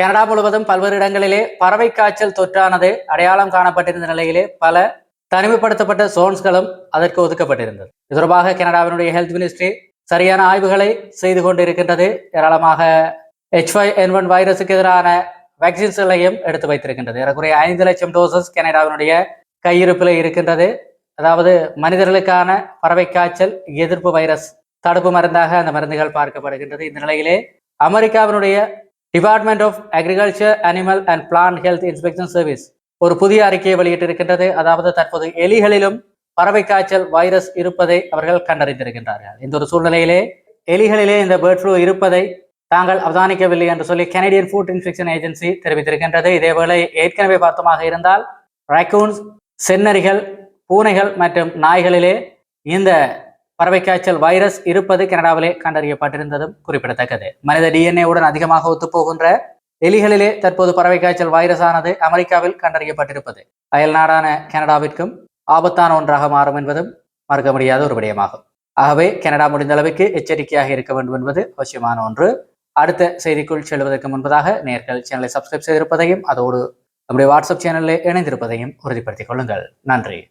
Canada முழுவதும் பல்வேறு இடங்களிலே பறவை காய்ச்சல் தொற்றானது அடையாளம் காணப்பட்டிருந்த நிலையிலே பல தனிமைப்படுத்தப்பட்ட சோன்ஸ்களும் அதற்கு ஒதுக்கப்பட்டிருந்தது. இது தொடர்பாக கனடாவினுடைய ஹெல்த் மினிஸ்ட்ரி சரியான ஆய்வுகளை செய்து கொண்டிருக்கின்றது. ஏராளமாக ஹெச் ஃபைவ் என் ஒன் வைரஸுக்கு எதிரான வேக்சின்ஸ்களையும் எடுத்து வைத்திருக்கின்றது. ஏறக்குறைய ஐந்து லட்சம் டோசஸ் கனடாவினுடைய கையிருப்பில் இருக்கின்றது. அதாவது மனிதர்களுக்கான பறவை காய்ச்சல் எதிர்ப்பு வைரஸ் தடுப்பு மருந்தாக அந்த மருந்துகள் பார்க்கப்படுகின்றது. இந்த நிலையிலே அமெரிக்காவினுடைய department of agriculture animal and plant health inspection service ஒரு புதிய அறிக்கையை வெளியிட்டிருக்கின்றது. அதாவது தற்போது எலிகளிலும் பறவை காய்ச்சல் வைரஸ் இருப்பதை அவர்கள் கண்டறிந்திருக்கின்றார்கள். இந்த ஒரு சூழ்நிலையிலே எலிகளிலே இந்த பேர்ட் ஃப்ளூ இருப்பதை தாங்கள் அவதானிக்கவில்லை என்று சொல்லி கனடியன் ஃபுட் இன்ஸ்பெக்ஷன் ஏஜென்சி தெரிவித்திருக்கின்றது. இதேவேளை ஏற்கனவே பார்த்தமாக இருந்தால் ரேக்கூன்ஸ் செந்நரிகள் பூனைகள் மற்றும் நாய்களிலே இந்த பறவை காய்ச்சல் வைரஸ் இருப்பது கனடாவிலே கண்டறியப்பட்டிருந்ததும் குறிப்பிடத்தக்கது. மனித டிஎன்ஏ உடன் அதிகமாக ஒத்துப்போகின்ற எலிகளிலே தற்போது பறவை காய்ச்சல் வைரஸ் ஆனது அமெரிக்காவில் கண்டறியப்பட்டிருப்பது. அயல் நாடான கனடாவிற்கும் ஆபத்தான ஒன்றாக மாறும் என்பதும் மறுக்க முடியாத ஒரு விடயமாகும். ஆகவே கனடா முடிந்த அளவுக்கு எச்சரிக்கையாக இருக்க வேண்டும் என்பது அவசியமான ஒன்று. அடுத்த செய்திக்குள் செல்வதற்கு முன்பதாக நேர்கள் சேனலை சப்ஸ்கிரைப் செய்திருப்பதையும் அதோடு நம்முடைய வாட்ஸ்அப் சேனலில் இணைந்திருப்பதையும் உறுதிப்படுத்திக் கொள்ளுங்கள். நன்றி.